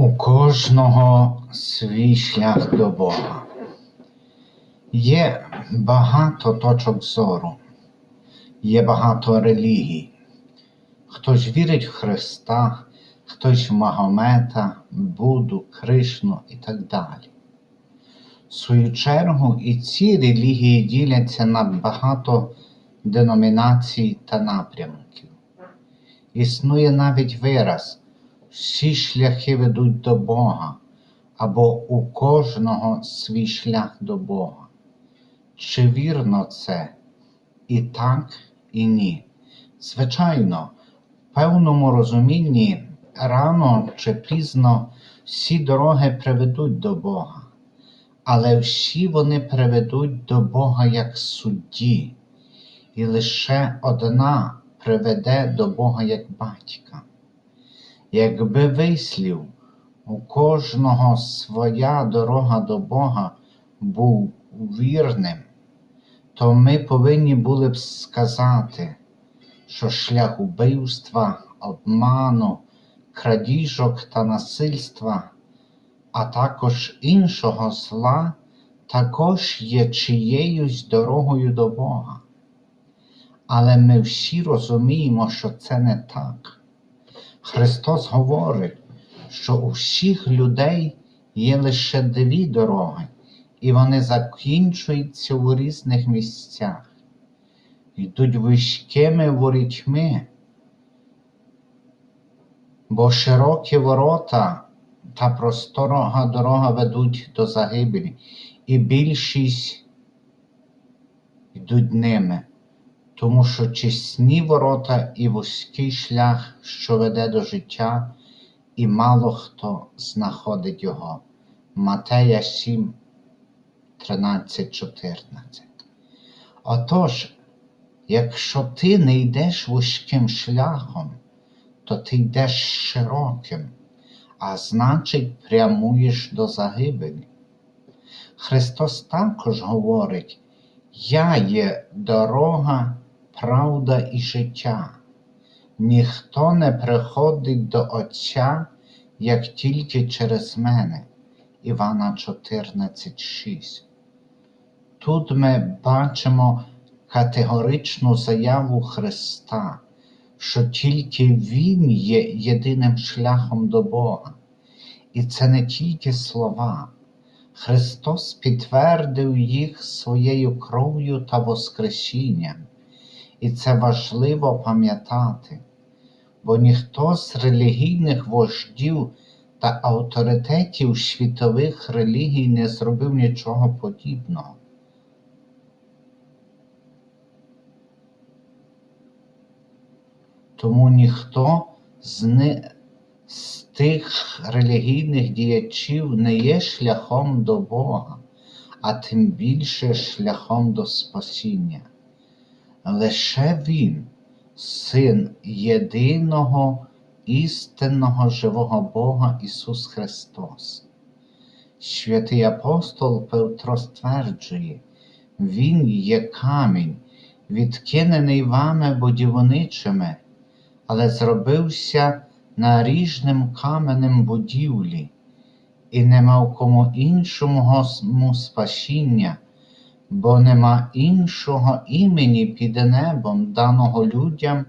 У кожного свій шлях до Бога. Є багато точок зору, є багато релігій. Хтось вірить в Христа, хтось в Магомета, Будду, Кришну і так далі. В свою чергу і ці релігії діляться на багато деномінацій та напрямків. Існує навіть вираз всі шляхи ведуть до Бога, або у кожного свій шлях до Бога. Чи вірно це? І так, і ні. Звичайно, в певному розумінні рано чи пізно всі дороги приведуть до Бога, але всі вони приведуть до Бога як судді, і лише одна приведе до Бога як батька. Якби вислів у кожного своя дорога до Бога був вірним, то ми повинні були б сказати, що шлях убивства, обману, крадіжок та насильства, а також іншого зла, також є чиєюсь дорогою до Бога. Але ми всі розуміємо, що це не так. Христос говорить, що у всіх людей є лише дві дороги, і вони закінчуються у різних місцях, йдуть вузькими ворітьми, бо широкі ворота та просторога дорога ведуть до загибелі, і більшість йдуть ними тому що чесні ворота і вузький шлях, що веде до життя, і мало хто знаходить його. Матея 7, 13, 14. Отож, якщо ти не йдеш вузьким шляхом, то ти йдеш широким, а значить, прямуєш до загибелі. Христос також говорить, Я є дорога правда і життя. Ніхто не приходить до Отця, як тільки через мене. Івана 14,6. Тут ми бачимо категоричну заяву Христа, що тільки Він є єдиним шляхом до Бога. І це не тільки слова. Христос підтвердив їх своєю кров'ю та Воскресінням. І це важливо пам'ятати, бо ніхто з релігійних вождів та авторитетів світових релігій не зробив нічого подібного. Тому ніхто з, не, з тих релігійних діячів не є шляхом до Бога, а тим більше шляхом до спасіння. Лише Він, Син єдиного істинного живого Бога Ісус Христос. Святий апостол Петро стверджує, Він є камінь, відкинений вами будівничими, але зробився наріжним каменем будівлі, і нема кому іншому спасіння бо нема іншого імені під небом, даного людям,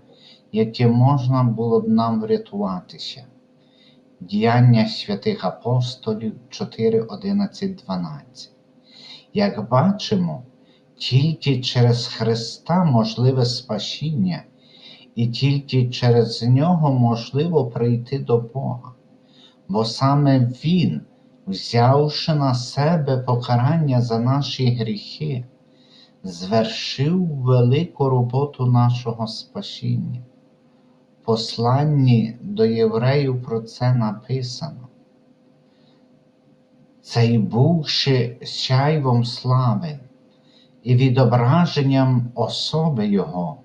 яким можна було б нам врятуватися. Діяння святих апостолів 4, 11, 12. Як бачимо, тільки через Христа можливе спасіння, і тільки через Нього можливо прийти до Бога, бо саме Він взявши на себе покарання за наші гріхи, звершив велику роботу нашого спасіння. Посланні до євреїв про це написано. Цей бувши сяйвом слави і відображенням особи Його,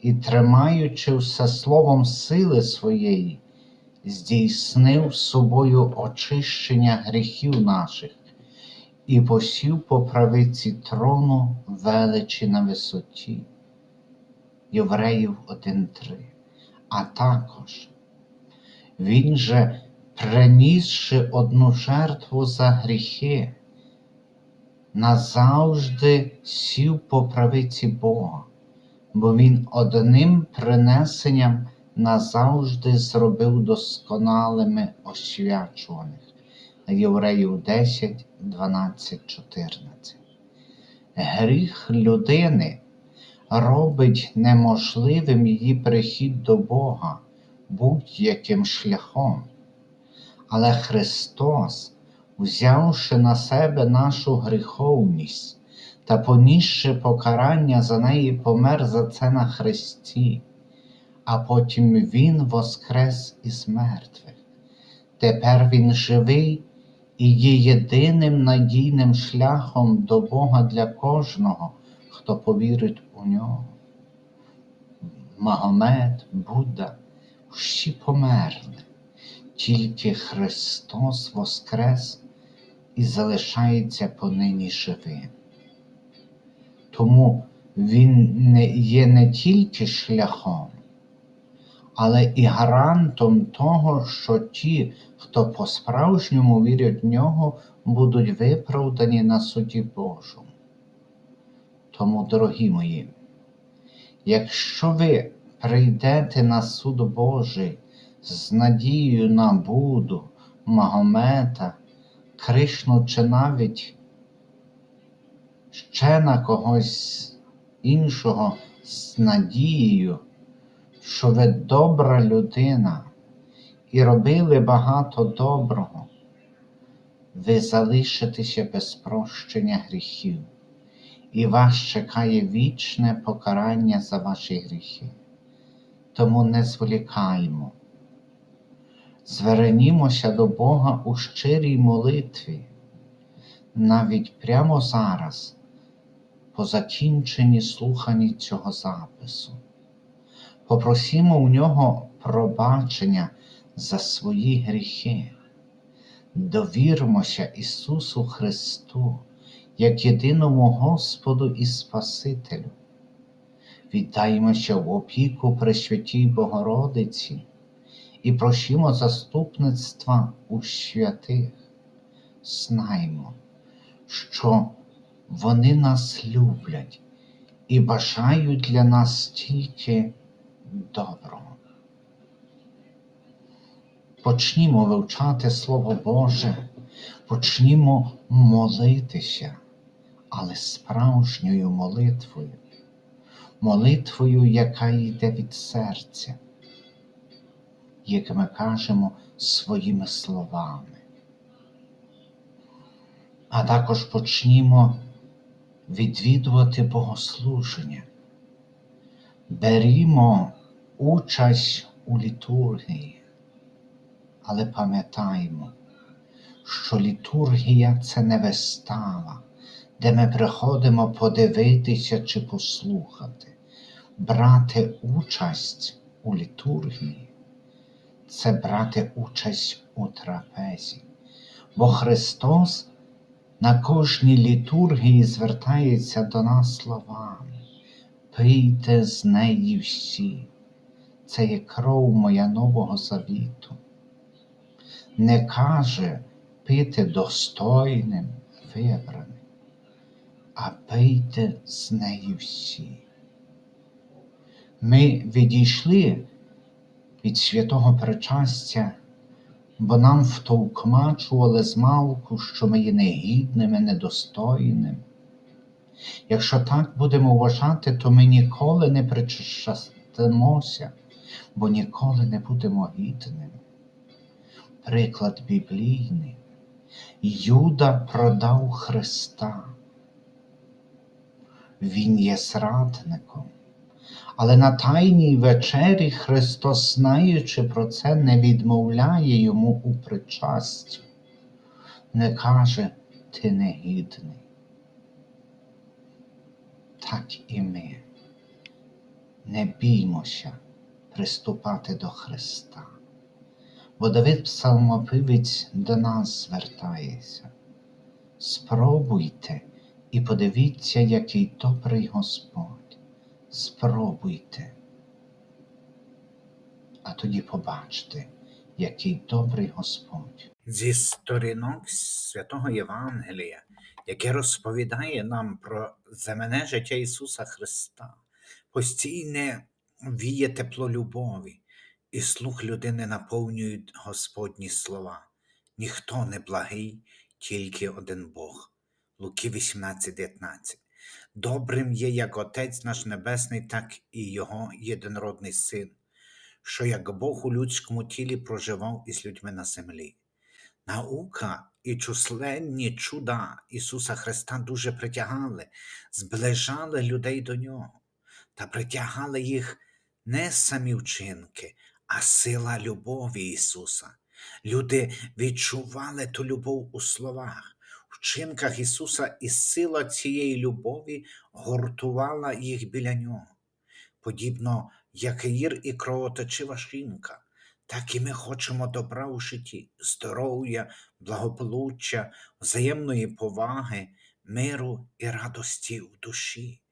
і тримаючи все словом сили своєї, здійснив собою очищення гріхів наших і посів по правиці трону величі на висоті. Євреїв 1.3. А також він же принісши одну жертву за гріхи, назавжди сів по правиці Бога, бо Він одним принесенням назавжди зробив досконалими освячуваних. Євреїв 10, 12, 14. Гріх людини робить неможливим її прихід до Бога будь-яким шляхом. Але Христос, взявши на себе нашу гріховність та понісши покарання за неї, помер за це на Христі, а потім Він воскрес із мертвих. Тепер Він живий і є єдиним надійним шляхом до Бога для кожного, хто повірить у нього. Магомед, Будда, всі померли, тільки Христос воскрес і залишається понині живим. Тому Він є не тільки шляхом, але і гарантом того, що ті, хто по-справжньому вірять в нього, будуть виправдані на суді Божому. Тому, дорогі мої, якщо ви прийдете на суд Божий з надією на Буду, Магомета, Кришну чи навіть ще на когось іншого з надією, що ви добра людина і робили багато доброго, ви залишитеся без прощення гріхів, і вас чекає вічне покарання за ваші гріхи. Тому не зволікаймо. Звернімося до Бога у щирій молитві, навіть прямо зараз, по закінченні слухання цього запису. Попросімо у нього пробачення за свої гріхи. Довірмося Ісусу Христу як єдиному Господу і Спасителю. Віддаємося в опіку Пресвятій Богородиці і просимо заступництва у святих. Знаймо, що вони нас люблять і бажають для нас тільки доброго. Почнімо вивчати Слово Боже, почнімо молитися, але справжньою молитвою, молитвою, яка йде від серця, як ми кажемо своїми словами. А також почнімо відвідувати богослуження. Берімо участь у літургії, але пам'ятаємо, що літургія це не вистава, де ми приходимо подивитися чи послухати. Брати участь у літургії це брати участь у трапезі, бо Христос на кожній літургії звертається до нас словами. Пийте з неї всі, це є кров моя Нового Завіту. Не каже пити достойним, вибраним, а пийте з неї всі. Ми відійшли від святого причастя, бо нам втовкмачували змалку, що ми є негідними, недостойними. Якщо так будемо вважати, то ми ніколи не причастимося, бо ніколи не будемо гідними. Приклад біблійний. Юда продав Христа. Він є зрадником. Але на Тайній вечері Христос, знаючи про це, не відмовляє йому у причасті, не каже, ти негідний так і ми. Не біймося приступати до Христа, бо Давид Псалмопивець до нас звертається. Спробуйте і подивіться, який добрий Господь. Спробуйте. А тоді побачте, який добрий Господь. Зі сторінок святого Євангелія, яке розповідає нам про земне життя Ісуса Христа, постійне віє тепло любові, і слух людини наповнюють Господні слова. Ніхто не благий, тільки один Бог. Луки 18:19. Добрим є як Отець наш Небесний, так і Його єдинородний Син, що як Бог у людському тілі проживав із людьми на землі. Наука і численні чуда Ісуса Христа дуже притягали, зближали людей до Нього та притягали їх не самі вчинки, а сила любові Ісуса. Люди відчували ту любов у словах, вчинках Ісуса, і сила цієї любові гуртувала їх біля Нього. Подібно як Яїр і кровоточива жінка, так і ми хочемо добра у житті, здоров'я, благополуччя, взаємної поваги, миру і радості в душі.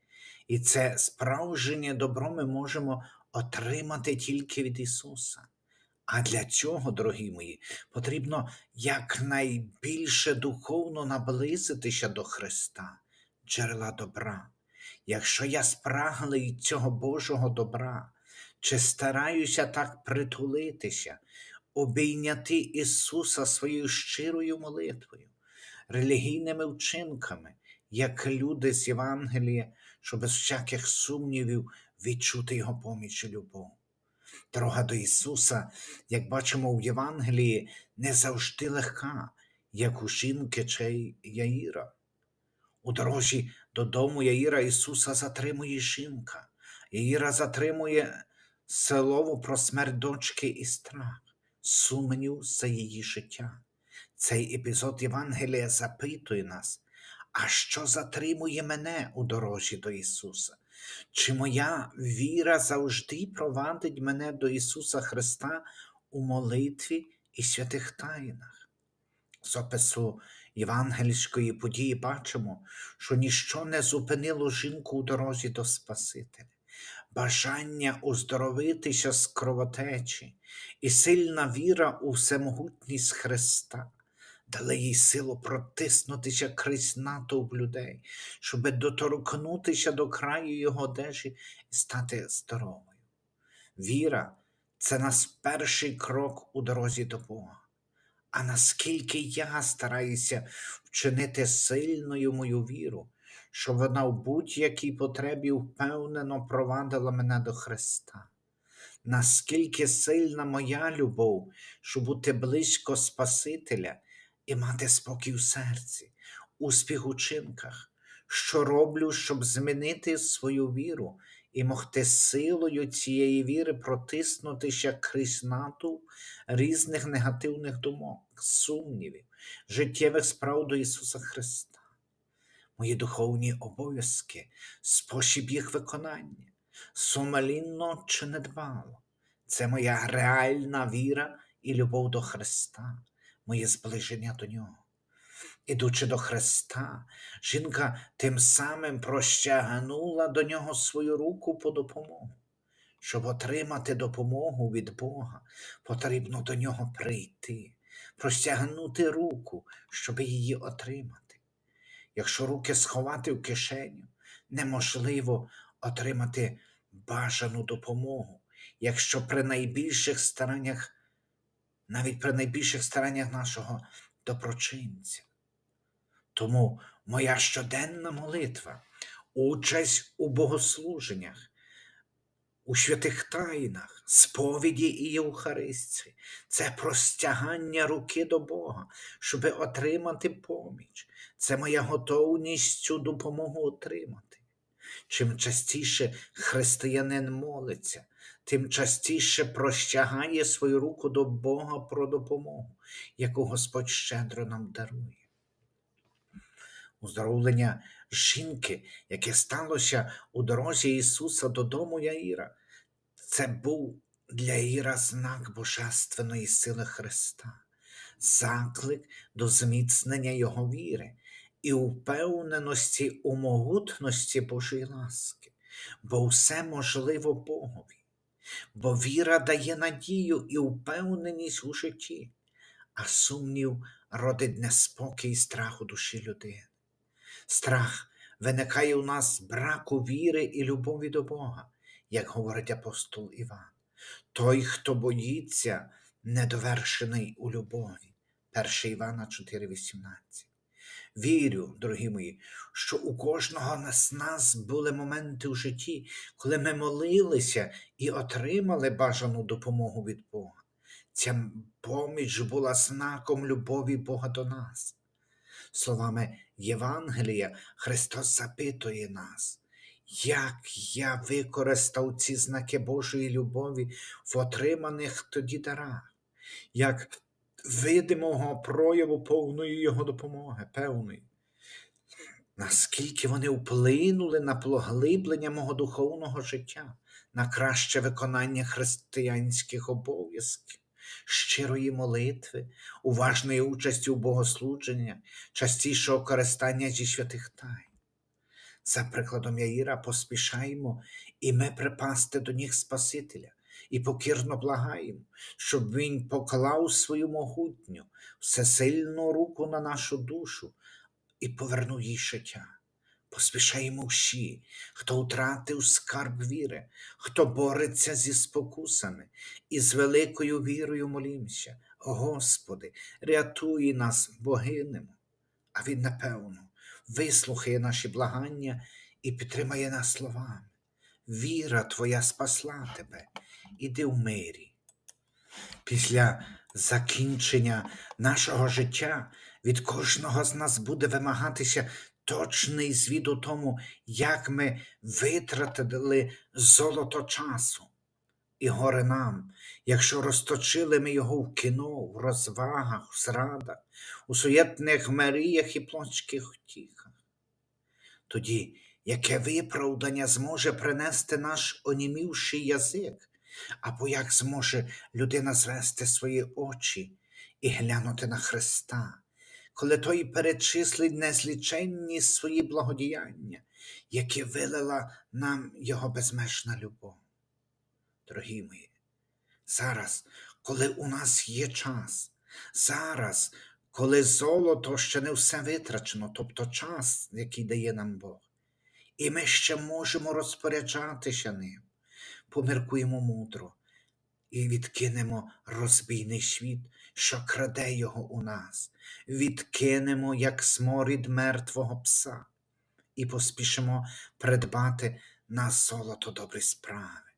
І це справжнє добро ми можемо отримати тільки від Ісуса. А для цього, дорогі мої, потрібно якнайбільше духовно наблизитися до Христа, джерела добра. Якщо я спраглий цього Божого добра, чи стараюся так притулитися, обійняти Ісуса своєю щирою молитвою, релігійними вчинками, як люди з Євангелія, що без всяких сумнівів відчути Його поміч і любов. Дорога до Ісуса, як бачимо в Євангелії, не завжди легка, як у жінки чи Яїра. У дорожі додому Яїра Ісуса затримує жінка. Яїра затримує слово про смерть дочки і страх, сумнів за її життя. Цей епізод Євангелія запитує нас, а що затримує мене у дорожі до Ісуса? Чи моя віра завжди провадить мене до Ісуса Христа у молитві і святих тайнах? З опису євангельської події бачимо, що ніщо не зупинило жінку у дорозі до Спасителя. Бажання оздоровитися з кровотечі і сильна віра у всемогутність Христа дали їй силу протиснутися крізь натовп людей, щоб доторкнутися до краю його одежі і стати здоровою. Віра це наш перший крок у дорозі до Бога. А наскільки я стараюся вчинити сильною мою віру, щоб вона в будь-якій потребі впевнено провадила мене до Христа. Наскільки сильна моя любов, щоб бути близько Спасителя і мати спокій у серці, успіх у чинках, що роблю, щоб змінити свою віру і могти силою цієї віри протиснутися крізь натовп різних негативних думок, сумнівів, життєвих справ до Ісуса Христа. Мої духовні обов'язки, спосіб їх виконання, сумлінно чи недбало. Це моя реальна віра і любов до Христа, моє зближення до Нього. Ідучи до Христа, жінка тим самим прощагнула до нього свою руку по допомогу. Щоб отримати допомогу від Бога, потрібно до нього прийти, простягнути руку, щоб її отримати. Якщо руки сховати в кишеню, неможливо отримати бажану допомогу, якщо при найбільших стараннях, навіть при найбільших стараннях нашого доброчинця. Тому моя щоденна молитва, участь у богослуженнях, у святих тайнах, сповіді і Євхаристії це простягання руки до Бога, щоб отримати поміч. Це моя готовність цю допомогу отримати. Чим частіше християнин молиться, тим частіше простягає свою руку до Бога про допомогу, яку Господь щедро нам дарує. Уздоровлення жінки, яке сталося у дорозі Ісуса додому Яїра, це був для Яїра знак божественної сили Христа, заклик до зміцнення Його віри і упевненості у могутності Божої ласки, бо все можливо Богові. Бо віра дає надію і впевненість у житті, а сумнів родить неспокій і страх у душі людини. Страх виникає у нас з браку віри і любові до Бога, як говорить апостол Іван. Той, хто боїться, недовершений у любові. 1 Івана 4,18. Вірю, дорогі мої, що у кожного з нас були моменти у житті, коли ми молилися і отримали бажану допомогу від Бога. Ця поміч була знаком любові Бога до нас. Словами Євангелія, Христос запитує нас, як я використав ці знаки Божої любові в отриманих тоді дарах, як видимого прояву повної Його допомоги, певної. Наскільки вони вплинули на поглиблення мого духовного життя, на краще виконання християнських обов'язків, щирої молитви, уважної участі у богослуженні, частішого користання зі святих тайн. За прикладом Яїра поспішаємо і ми припасти до ніг Спасителя і покірно благаємо, щоб Він поклав свою могутню, всесильну руку на нашу душу і повернув їй життя. Поспішаємо всі, хто втратив скарб віри, хто бореться зі спокусами і з великою вірою молімося. Господи, рятуй нас, бо гинемо. А Він, напевно, вислухає наші благання і підтримає нас словами. Віра Твоя спасла тебе, іди в мирі. Після закінчення нашого життя від кожного з нас буде вимагатися точний звіт у тому, як ми витратили золото часу. І горе нам, якщо розточили ми його в кіно, в розвагах, в зрадах, у суєтних мріях і плотських втіхах. Тоді яке виправдання зможе принести наш онімівший язик, або як зможе людина звести свої очі і глянути на Христа, коли той перечислить незліченні свої благодіяння, які вилила нам Його безмежна любов. Дорогі мої, зараз, коли у нас є час, зараз, коли золото ще не все витрачено, тобто час, який дає нам Бог, і ми ще можемо розпоряджатися ним, поміркуємо мудро і відкинемо розбійний світ, що краде його у нас, відкинемо, як сморід мертвого пса, і поспішимо придбати на золото добрі справи,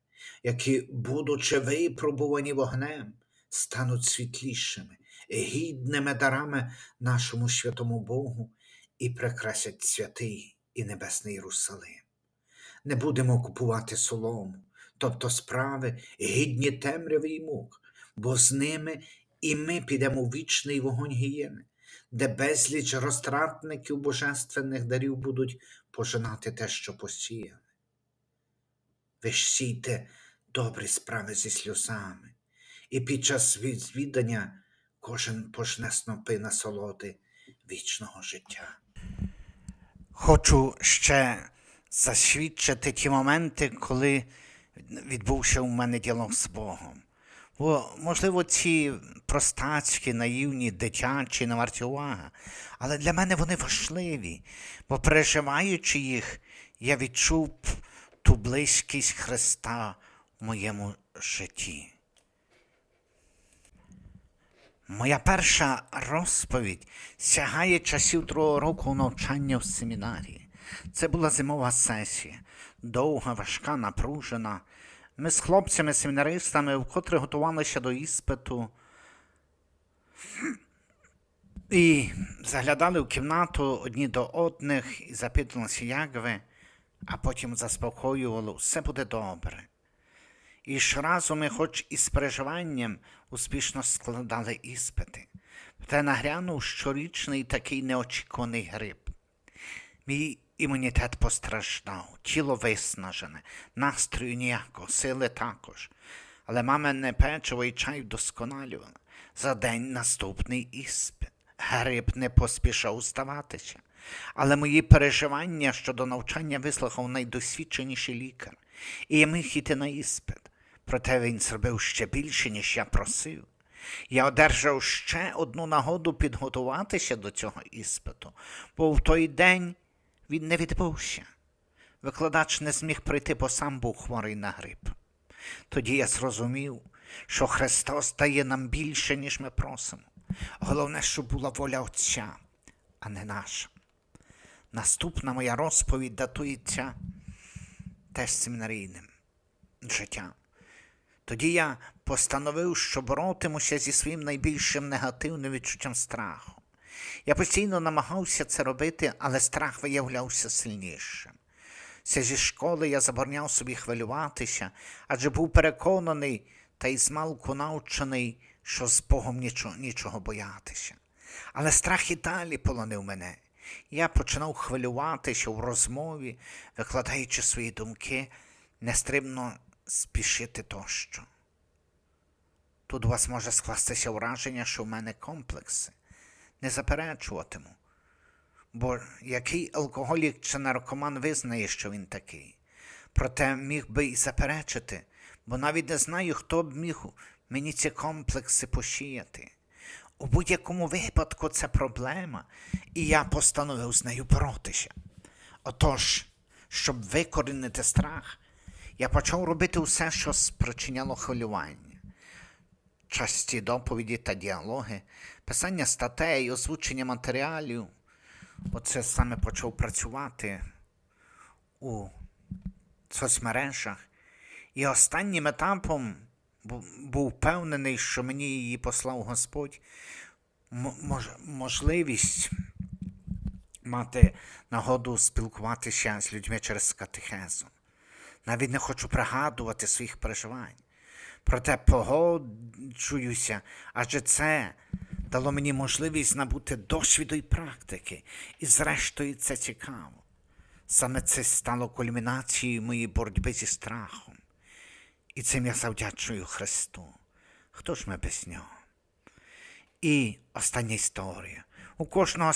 які, будучи випробувані вогнем, стануть світлішими, гідними дарами нашому святому Богу і прикрасять святий і небесний Єрусалим. Не будемо купувати солому, тобто справи гідні темряви і мук, бо з ними і ми підемо в вічний вогонь гієни, де безліч розтратників божественних дарів будуть пожинати те, що посіяли. Ви ж сійте добрі справи зі сльозами, і під час відвідання кожен пожне снопи насолоди вічного життя. Хочу ще засвідчити ті моменти, коли відбувся у мене діалог з Богом. Бо, можливо, ці простацькі, наївні, дитячі, не варті уваги, але для мене вони важливі, бо переживаючи їх, я відчув ту близькість Христа в моєму житті. Моя перша розповідь сягає часів другого року навчання в семінарії. Це була зимова сесія, довга, важка, напружена. Ми з хлопцями-семінаристами вкотре готувалися до іспиту і заглядали в кімнату одні до одних і запитувалися, як ви, а потім заспокоювали, все буде добре. І щоразу ми, хоч із переживанням, успішно складали іспити. Та нагрянув щорічний такий неочікуваний грип. Мій імунітет постраждав, тіло виснажене, настрою ніякого, сили також. Але мамине печиво і чай вдосконалювали. За день наступний іспит. Гриб не поспішав здаватися. Але мої переживання щодо навчання вислухав найдосвідченіший лікар, і я міг іти на іспит. Проте він зробив ще більше, ніж я просив. Я одержав ще одну нагоду підготуватися до цього іспиту, бо в той день він не відбувся. Викладач не зміг прийти, бо сам був хворий на грип. Тоді я зрозумів, що Христос дає нам більше, ніж ми просимо. Головне, щоб була воля Отця, а не наша. Наступна моя розповідь датується теж семінарійним життям. Тоді я постановив, що боротимуся зі своїм найбільшим негативним відчуттям страху. Я постійно намагався це робити, але страх виявлявся сильнішим. Ще зі школи я забороняв собі хвилюватися, адже був переконаний та й змалку навчений, що з Богом нічого, нічого боятися. Але страх і далі полонив мене. Я починав хвилюватися в розмові, викладаючи свої думки, нестримно спішити тощо. Тут у вас може скластися враження, що в мене комплекси. Не заперечуватиму. Бо який алкоголік чи наркоман визнає, що він такий. Проте міг би й заперечити, бо навіть не знаю, хто б міг мені ці комплекси посіяти. У будь-якому випадку це проблема, і я постановив з нею боротися. Отож, щоб викорінити страх, я почав робити все, що спричиняло хвилювання часті доповіді та діалоги, писання статей, озвучення матеріалів. Оце саме почав працювати у соцмережах. І останнім етапом був впевнений, що мені її послав Господь мож- можливість мати нагоду спілкуватися з людьми через катехезу. Навіть не хочу пригадувати своїх переживань. Проте погоджуюся, адже це дало мені можливість набути досвіду і практики, і зрештою це цікаво. Саме це стало кульмінацією моєї боротьби зі страхом. І цим я завдячую Христу. Хто ж ми без нього? І остання історія. У кожного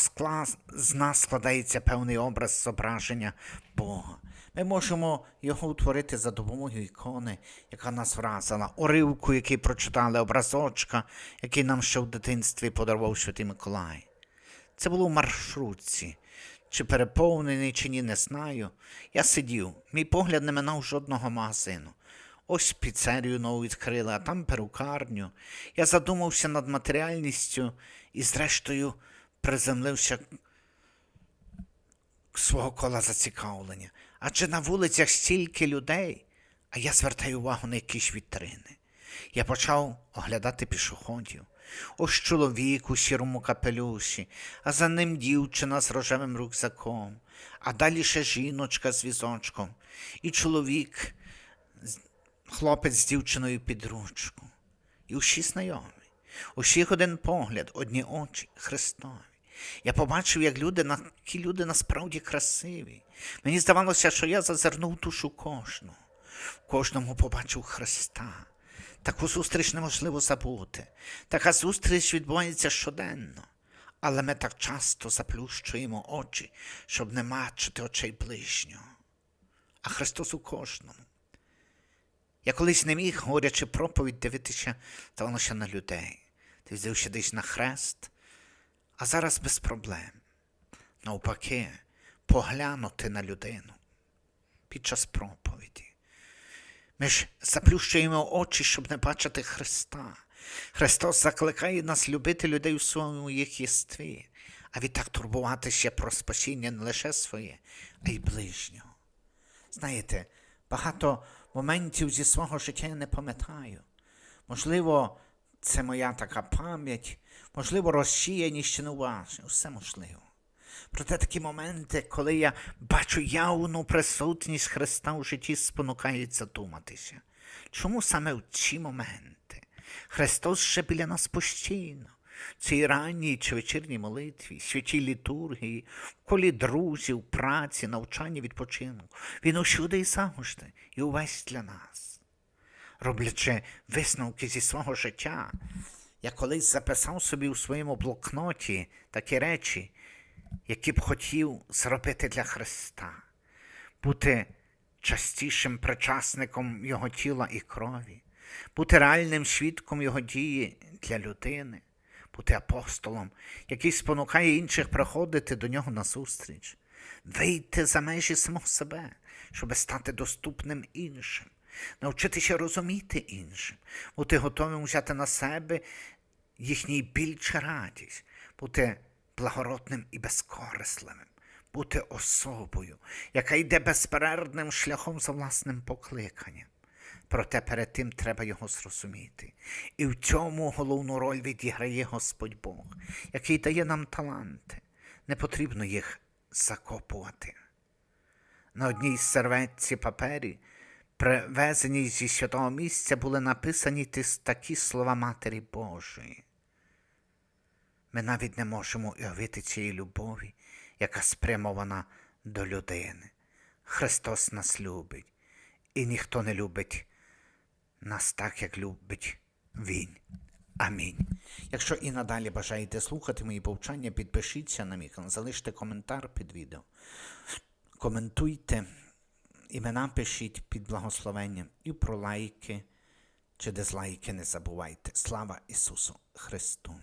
з нас складається певний образ зображення Бога. Ми можемо його утворити за допомогою ікони, яка нас вразила, уривку, який прочитали, образочка, який нам ще в дитинстві подарував Святий Миколай. Це було в маршрутці. Чи переповнений, чи ні, не знаю. Я сидів, мій погляд не минав жодного магазину. Ось піцерію нову відкрили, а там перукарню. Я задумався над матеріальністю і, зрештою, приземлився свого кола зацікавлення. Адже на вулицях стільки людей, а я звертаю увагу на якісь вітрини. Я почав оглядати пішоходів. Ось чоловік у сірому капелюсі, а за ним дівчина з рожевим рюкзаком, а далі ще жіночка з візочком, і чоловік, хлопець з дівчиною під ручку. І усі знайомі. У всіх один погляд, одні очі Христові. Я побачив, як люди, які люди насправді красиві. Мені здавалося, що я зазирнув душу кожного. В кожному побачив Христа. Таку зустріч неможливо забути. Така зустріч відбувається щоденно. Але ми так часто заплющуємо очі, щоб не бачити очей ближнього. А Христос у кожному. Я колись не міг, говорячи проповідь, дивитися здавалося на людей, Ти дивився десь на хрест, а зараз без проблем. Навпаки, поглянути на людину під час проповіді. Ми ж заплющуємо очі, щоб не бачити Христа. Христос закликає нас любити людей у своєму їх єстві, а відтак турбуватися про спасіння не лише своє, а й ближнього. Знаєте, багато моментів зі свого життя я не пам'ятаю. Можливо, це моя така пам'ять, можливо, розсіяність чи неуважність, усе можливо. Проте такі моменти, коли я бачу явну присутність Христа у житті, спонукають задуматися. Чому саме в ці моменти Христос ще біля нас постійно, в цій ранній чи вечірній молитві, святій літургії, в колі друзів, праці, навчанні, відпочинку. Він усюди і завжди, і увесь для нас. Роблячи висновки зі свого життя, я колись записав собі у своєму блокноті такі речі, які б хотів зробити для Христа, бути частішим причасником Його тіла і крові, бути реальним свідком Його дії для людини, бути апостолом, який спонукає інших приходити до нього назустріч, вийти за межі самого себе, щоб стати доступним іншим, навчитися розуміти іншим, бути готовим взяти на себе їхній біль чи радість, бути благородним і безкорисливим, бути особою, яка йде безперервним шляхом за власним покликанням. Проте перед тим треба його зрозуміти. І в цьому головну роль відіграє Господь Бог, який дає нам таланти. Не потрібно їх закопувати. На одній серветці папері, привезеній зі святого місця, були написані такі слова Матері Божої. Ми навіть не можемо уявити цієї любові, яка спрямована до людини. Христос нас любить, і ніхто не любить нас так, як любить Він. Амінь. Якщо і надалі бажаєте слухати мої повчання, підпишіться на мій канал, залиште коментар під відео. Коментуйте, імена пишіть під благословенням і про лайки чи дизлайки не забувайте. Слава Ісусу Христу!